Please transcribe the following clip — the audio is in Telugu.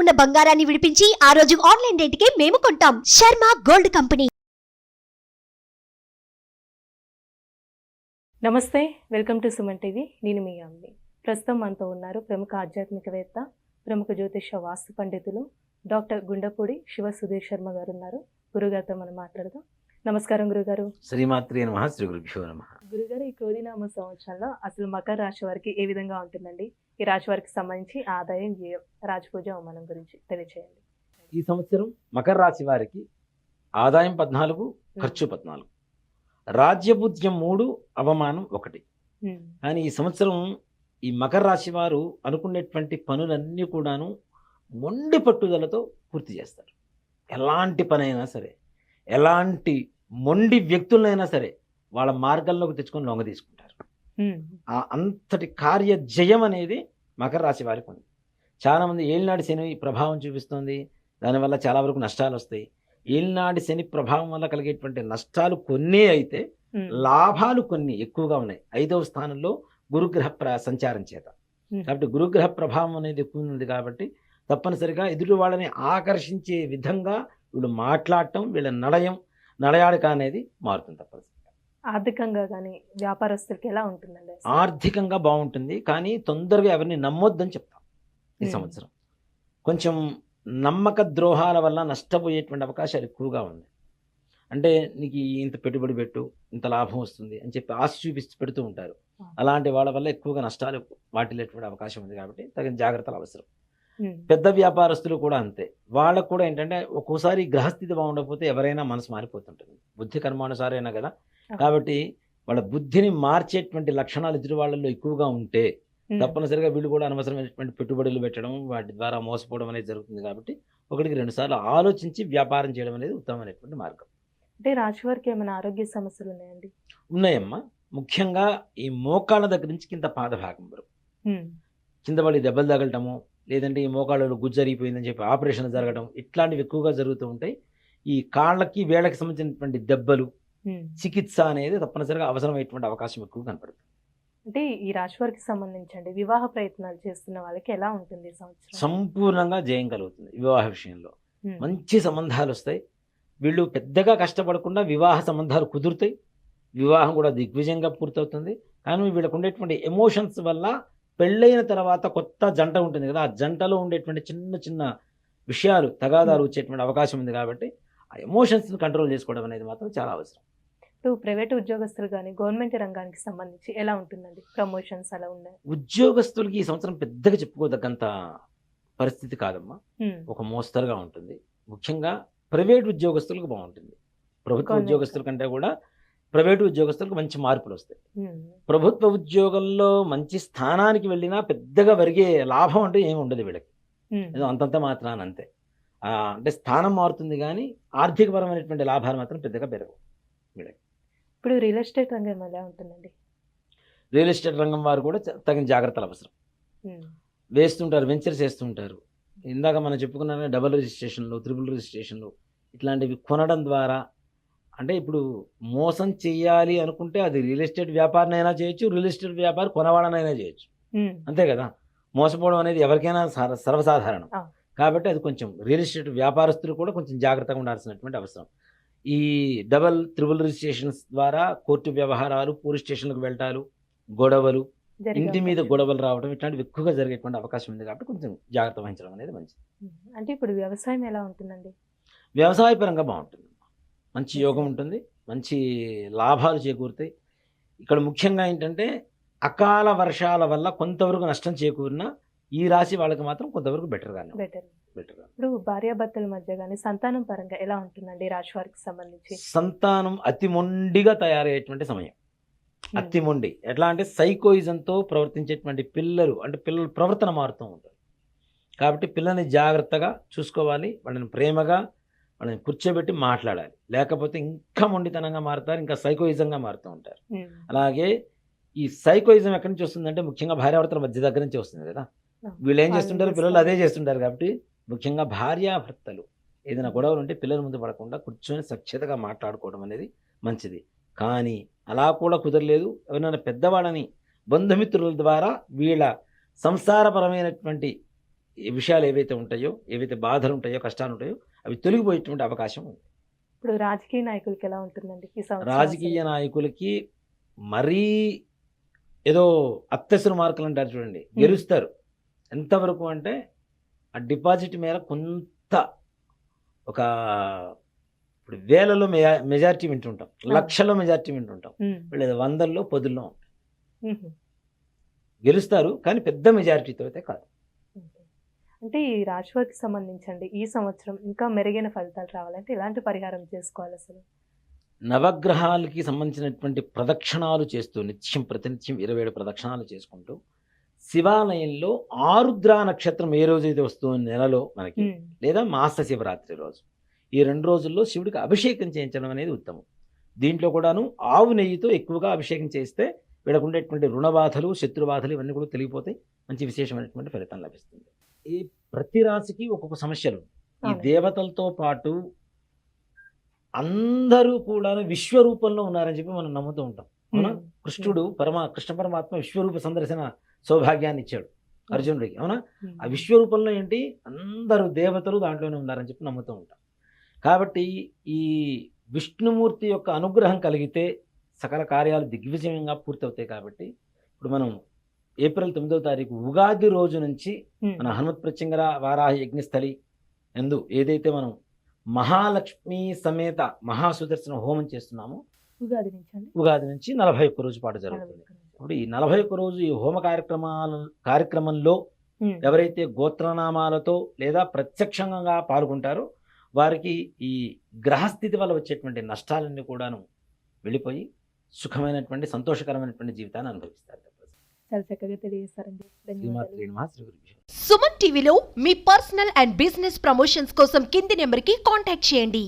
ఉన్న బంగారాన్ని విడిపించి ఆ రోజు ఆన్లైన్ రేటుకే మేము కొంటాం. Sharma gold company. నమస్తే వెల్కమ్ టు సుమన్ టీవీ. నేను మీ అమ్మి ప్రస్తుతం మనతో ఉన్నారు ప్రముఖ ఆధ్యాత్మికవేత్త ప్రముఖ జ్యోతిష వాస్తు పండితులు డాక్టర్ గుండపూడి శివ సుధీర్ శర్మ గారు ఉన్నారు. గురుగారితో మనం మాట్లాడదాం. నమస్కారం గురుగారు. శ్రీమాత్రి నమ శ్రీ గురుభ్యో నమ. గురుగారు ఈ క్రోధినామ సంవత్సరంలో అసలు మకర రాశి వారికి ఏ విధంగా ఉంటుందండి? ఈ రాశి వారికి సంబంధించి ఆదాయం వ్యయం రాజపూజ అవమానం గురించి తెలియచేయండి. ఈ సంవత్సరం మకర రాశి వారికి ఆదాయం పద్నాలుగు ఖర్చు పద్నాలుగు. రాజ్యబుద్ధ్యం మూడు అవమానం ఒకటి. కానీ ఈ సంవత్సరం ఈ మకర రాశి వారు అనుకునేటువంటి పనులన్నీ కూడాను మొండి పట్టుదలతో పూర్తి చేస్తారు. ఎలాంటి పనైనా సరే ఎలాంటి మొండి వ్యక్తులనైనా సరే వాళ్ళ మార్గంలోకి తెచ్చుకొని లొంగ తీసుకుంటారు. ఆ అంతటి కార్య జయం అనేది మకర రాశి వారికి ఉంది. చాలామంది ఏలినాటి శని ప్రభావం చూపిస్తుంది. దానివల్ల చాలా వరకు నష్టాలు వస్తాయి. ఏలినాటి శని ప్రభావం వల్ల కలిగేటువంటి నష్టాలు కొన్ని అయితే లాభాలు కొన్ని ఎక్కువగా ఉన్నాయి. ఐదవ స్థానంలో గురుగ్రహ ప్ర సంచారం చేత. కాబట్టి గురుగ్రహ ప్రభావం అనేది ఎక్కువ ఉంది కాబట్టి తప్పనిసరిగా ఎదుటి వాళ్ళని ఆకర్షించే విధంగా వీళ్ళు మాట్లాడటం వీళ్ళ నడయం నడయాడక అనేది మారుతుంది తప్పనిసరిగా. ఆర్థికంగా కానీ వ్యాపారస్తులకి ఎలా ఉంటుందండి? ఆర్థికంగా బాగుంటుంది కానీ తొందరగా ఎవరిని నమ్మొద్దని చెప్తాం ఈ. సంవత్సరం కొంచెం నమ్మక ద్రోహాల వల్ల నష్టపోయేటువంటి అవకాశాలు ఎక్కువగా ఉన్నాయి అంటే నీకు ఇంత పెట్టుబడి పెట్టు ఇంత లాభం వస్తుంది అని చెప్పి ఆశ చూపిస్తూ పెడుతూ ఉంటారు. అలాంటి వాళ్ళ వల్ల ఎక్కువగా నష్టాలు వాటిల్లేటువంటి అవకాశం ఉంది కాబట్టి తగిన జాగ్రత్తలు అవసరం పెద్ద వ్యాపారస్తులు కూడా అంతే వాళ్ళకు కూడా ఏంటంటే ఒక్కోసారి గ్రహస్థితి బాగుండకపోతే ఎవరైనా మనసు మారిపోతుంటుంది బుద్ధి కర్మానుసారైనా కదా. కాబట్టి వాళ్ళ బుద్ధిని మార్చేటువంటి లక్షణాలు ఎదుటి వాళ్ళల్లో ఎక్కువగా ఉంటే తప్పనిసరిగా వీళ్ళు కూడా అనవసరమైనటువంటి పెట్టుబడులు పెట్టడం వాటి ద్వారా మోసపోవడం అనేది జరుగుతుంది కాబట్టి ఒకటికి రెండు సార్లు ఆలోచించి వ్యాపారం చేయడం అనేది ఉత్తమమైనటువంటి మార్గం. అంటే రాశి వారికి ఏమైనా ఆరోగ్య సమస్యలు ఉన్నాయండి? ఉన్నాయమ్మా. ముఖ్యంగా ఈ మోకాళ్ళ దగ్గర నుంచి కింద పాదభాగం వరకు. కింద పడి దెబ్బలు తగలటము లేదంటే ఈ మోకాళ్ళలో గుజ్జరిగిపోయిందని చెప్పి ఆపరేషన్ జరగడం ఇట్లాంటివి ఎక్కువగా జరుగుతూ ఉంటాయి. ఈ కాళ్ళకి వేళ్ళకి సంబంధించినటువంటి దెబ్బలు. చికిత్స అనేది తప్పనిసరిగా అవసరమైనటువంటి అవకాశం ఎక్కువ కనపడుతుంది. అంటే ఈ రాశి వారికి సంబంధించండి వివాహ ప్రయత్నాలు చేస్తున్న వాళ్ళకి ఎలా ఉంటుంది సంవత్సరం? సంపూర్ణంగా జయం కలుగుతుంది వివాహ విషయంలో. మంచి సంబంధాలు వస్తాయి. వీళ్ళు పెద్దగా కష్టపడకుండా వివాహ సంబంధాలు కుదురుతాయి. వివాహం కూడా దిగ్విజయంగా పూర్తవుతుంది. కానీ వీళ్ళకు ఉండేటువంటి ఎమోషన్స్ వల్ల పెళ్ళైన తర్వాత కొత్త జంట ఉంటుంది కదా ఆ జంటలో ఉండేటువంటి చిన్న చిన్న విషయాలు తగాదాలు వచ్చేటువంటి అవకాశం ఉంది కాబట్టి ఆ ఎమోషన్స్ని కంట్రోల్ చేసుకోవడం అనేది మాత్రం చాలా అవసరం. ఇప్పుడు ప్రైవేట్ ఉద్యోగస్తులు కానీ గవర్నమెంట్ రంగానికి సంబంధించి ఎలా ఉంటుందండి? ప్రమోషన్స్ అలా ఉన్నాయి ఉద్యోగస్తులకి ఈ సంవత్సరం పెద్దగా చెప్పుకోదగ్గంత పరిస్థితి కాదమ్మా. ఒక మోస్తరుగా ఉంటుంది. ముఖ్యంగా ప్రైవేట్ ఉద్యోగస్తులకు బాగుంటుంది. ప్రభుత్వ. ఉద్యోగస్తుల కంటే కూడా ప్రైవేట్ ఉద్యోగస్తులకు మంచి మార్పులు వస్తాయి. ప్రభుత్వ ఉద్యోగంలో మంచి స్థానానికి వెళ్ళినా పెద్దగా వరిగే లాభం అంటే ఏమి ఉండదు వీళ్ళకి. ఏదో అంతంత మాత్రాన అంతే. అంటే స్థానం మారుతుంది కానీ ఆర్థికపరమైనటువంటి లాభాలు మాత్రం పెద్దగా పెరగవు ఇప్పుడు రియల్ ఎస్టేట్ రంగం ఎలా ఉంటుందండి? రియల్ ఎస్టేట్ రంగం వారు కూడా తగిన జాగ్రత్తలు అవసరం. వేస్తుంటారు వెంచర్స్ వేస్తుంటారు. ఇందాక మనం చెప్పుకున్నామే డబుల్ రిజిస్ట్రేషన్లు త్రిబుల్ రిజిస్ట్రేషన్లు. ఇట్లాంటివి కొనడం ద్వారా అంటే ఇప్పుడు మోసం చేయాలి అనుకుంటే అది రియల్ ఎస్టేట్ వ్యాపారనైనా చేయొచ్చు రియల్ ఎస్టేట్ వ్యాపారం కొనవాడనైనా చేయొచ్చు. అంతే కదా? మోసపోవడం అనేది ఎవరికైనా సర్వ- సర్వసాధారణం. కాబట్టి అది కొంచెం రియల్ ఎస్టేట్ వ్యాపారస్తులు కూడా కొంచెం జాగ్రత్తగా ఉండాల్సినటువంటి అవసరం. ఈ డబల్ త్రిబుల్ రిజిస్ట్రేషన్స్ ద్వారా కోర్టు వ్యవహారాలు పోలీస్ స్టేషన్లకు వెళ్ళటాలు గొడవలు ఇంటి మీద. గొడవలు రావడం ఇట్లాంటివి ఎక్కువగా జరిగేటువంటి అవకాశం ఉంది కాబట్టి కొంచెం జాగ్రత్త వహించడం అనేది మంచిది. అంటే ఇప్పుడు వ్యవసాయం ఎలా ఉంటుందండి? వ్యవసాయ పరంగా బాగుంటుంది. మంచి యోగం ఉంటుంది. మంచి లాభాలు చేకూరుతాయి. ఇక్కడ ముఖ్యంగా ఏంటంటే అకాల వర్షాల వల్ల కొంతవరకు నష్టం చేకూరినా ఈ రాశి వాళ్ళకి మాత్రం కొంతవరకు బెటర్గానే బెటర్ బెటర్గా ఇప్పుడు భార్యాభర్తల మధ్య కానీ సంతానం పరంగా ఎలా ఉంటుందండి రాశి వారికి సంబంధించి? సంతానం అతి మొండిగా తయారయ్యేటువంటి సమయం. ఉమ్, అతి మొండి. ఎట్లా అంటే సైకోయిజంతో ప్రవర్తించేటువంటి పిల్లలు అంటే పిల్లల ప్రవర్తన మారుతూ ఉంటారు కాబట్టి పిల్లల్ని జాగ్రత్తగా చూసుకోవాలి వాళ్ళని ప్రేమగా వాళ్ళని కూర్చోబెట్టి మాట్లాడాలి. లేకపోతే ఇంకా మొండితనంగా మారుతారు ఇంకా సైకోయిజంగా మారుతూ ఉంటారు. ఉమ్, అలాగే ఈ సైకోయిజం ఎక్కడి నుంచి వస్తుందంటే ముఖ్యంగా భార్యాభర్తల మధ్య దగ్గర నుంచి వస్తుంది కదా. వీళ్ళు ఏం చేస్తుంటారు? పిల్లలు అదే చేస్తుంటారు కాబట్టి ముఖ్యంగా భార్యాభర్తలు ఏదైనా గొడవలు ఉంటే పిల్లల ముందు పడకుండా కూర్చొని సఖ్యతగా మాట్లాడుకోవడం అనేది మంచిది. కానీ అలా కూడా కుదరలేదు. ఎవరైనా పెద్దవాళ్ళని బంధుమిత్రుల ద్వారా వీళ్ళ సంసారపరమైనటువంటి విషయాలు ఏవైతే ఉంటాయో ఏవైతే బాధలు ఉంటాయో కష్టాలు ఉంటాయో అవి తొలగిపోయేటువంటి అవకాశం ఉంది. ఇప్పుడు రాజకీయ నాయకులకి ఎలా ఉంటుందండి? రాజకీయ? నాయకులకి మరీ ఏదో అత్యవసర మార్కులు అంటారు చూడండి. గెలుస్తారు. ఎంతవరకు అంటే ఆ డిపాజిట్ మేర కొంత ఒక ఇప్పుడు వేలలో మెజా మెజారిటీ వింటుంటాం. లక్షల్లో మెజారిటీ వింటుంటాం. వీళ్ళు వందల్లో పదుల్లో ఉంటాయి. గెలుస్తారు కానీ పెద్ద మెజారిటీతో అయితే కాదు. అంటే ఈ రాశివారికి సంబంధించండి ఈ సంవత్సరం ఇంకా మెరుగైన ఫలితాలు రావాలంటే ఎలాంటి పరిహారం చేసుకోవాలి అసలు? నవగ్రహాలకి సంబంధించినటువంటి ప్రదక్షిణాలు చేస్తూ నిత్యం ప్రతినిత్యం ఇరవై ఏడు ప్రదక్షిణాలు చేసుకుంటూ శివాలయంలో ఆరుద్ర నక్షత్రం ఏ రోజైతే వస్తుందో నెలలో మనకి లేదా మాస శివరాత్రి రోజు. ఈ రెండు రోజుల్లో శివుడికి అభిషేకం చేయించడం అనేది ఉత్తమం. దీంట్లో కూడాను ఆవు నెయ్యితో ఎక్కువగా అభిషేకం చేస్తే వీళ్ళకు ఉండేటువంటి రుణబాధలు శత్రుబాధలు ఇవన్నీ కూడా తెలిగిపోతాయి. మంచి విశేషమైనటువంటి ఫలితం లభిస్తుంది. ఈ ప్రతి రాశికి ఒక్కొక్క సమస్యలు ఈ. దేవతలతో పాటు అందరూ కూడా విశ్వరూపంలో ఉన్నారని చెప్పి మనం నమ్ముతూ ఉంటాం. కృష్ణుడు పరమా కృష్ణ పరమాత్మ విశ్వరూప సందర్శన సౌభాగ్యాన్ని ఇచ్చాడు అర్జునుడికి అవునా? ఉమ్, ఆ విశ్వరూపంలో ఏంటి? అందరూ దేవతలు దాంట్లోనే ఉన్నారని చెప్పి నమ్ముతూ ఉంటాం. కాబట్టి ఈ విష్ణుమూర్తి యొక్క అనుగ్రహం కలిగితే సకల కార్యాలు దిగ్విజయంగా పూర్తవుతాయి కాబట్టి ఇప్పుడు మనం ఏప్రిల్ తొమ్మిదవ తారీఖు ఉగాది రోజు నుంచి ఉమ్, మన హనుమత్ ప్రత్యంగర వారాహ యజ్ఞస్థలి ఎందు ఏదైతే మనం మహాలక్ష్మి సమేత మహాసుదర్శన హోమం చేస్తున్నామో ఉగాది నుంచి ఉగాది నుంచి నలభై ఒక్క రోజు పాటు జరుగుతుంది. ఇప్పుడు ఈ నలభై ఒక్క రోజు ఈ హోమ కార్యక్రమాల కార్యక్రమంలో ఎవరైతే గోత్రనామాలతో లేదా ప్రత్యక్షంగా పాల్గొంటారో వారికి ఈ గ్రహస్థితి వల్ల వచ్చేటువంటి నష్టాలన్నీ కూడాను వెళ్ళిపోయి సుఖమైనటువంటి సంతోషకరమైనటువంటి జీవితాన్ని అనుభవిస్తారు. సుమన్ టీవీలో మీ పర్సనల్ అండ్ బిజినెస్ ప్రమోషన్స్ కోసం కింది నెంబర్కి కాంటాక్ట్ చేయండి.